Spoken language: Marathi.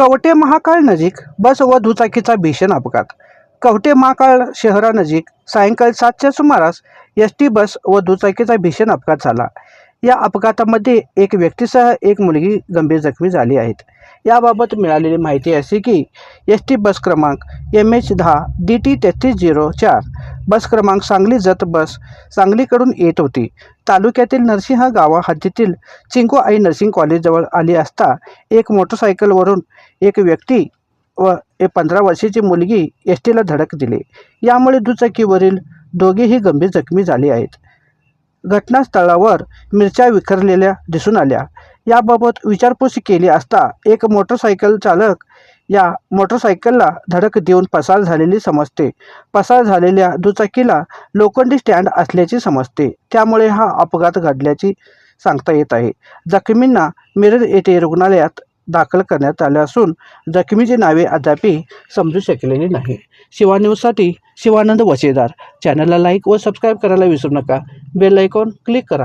कवटे महाकाळ नजीक बस व दुचाकीचा भीषण अपघात. कवटे महाकाळ शहरानजीक सायंकाळी सातच्या सुमारास एस टी बस व दुचाकीचा भीषण अपघात झाला. या अपघातामध्ये एक व्यक्तीसह एक मुलगी गंभीर जखमी झाली आहेत. याबाबत मिळालेली माहिती अशी की एस टी बस क्रमांक एम एच दहा डी टी तेहतीस झिरो चार बस क्रमांक सांगली जत बस सांगलीकडून येत होती. तालुक्यातील नरसिंह गावा हद्दीतील चिंकू आई नर्सिंग कॉलेजजवळ आली असता एक मोटरसायकलवरून एक व्यक्ती व एक पंधरा वर्षाची मुलगी एस टीला धडक दिली. यामुळे दुचाकीवरील दोघेही गंभीर जखमी झाले आहेत. घटनास्थळावर मिरच्या विखरलेल्या दिसून आल्या. याबाबत विचारपूस केली असता एक मोटरसायकल चालक या मोटरसायकलला धडक देऊन पसार झालेली समजते. पसार झालेल्या दुचाकीला लोखंडी स्टँड असल्याचे समजते. त्यामुळे हा अपघात घडल्याची सांगता येत आहे. जखमींना मिरज येथे रुग्णालयात दाखल करण्यात आले असून जखमीची नावे अद्यापही समजू शकलेली नाही. शिवा न्यूजसाठी शिवानंद वसेदार चॅनलला लाईक व सबस्क्राईब करायला विसरू नका. बेल आयकॉन क्लिक करा.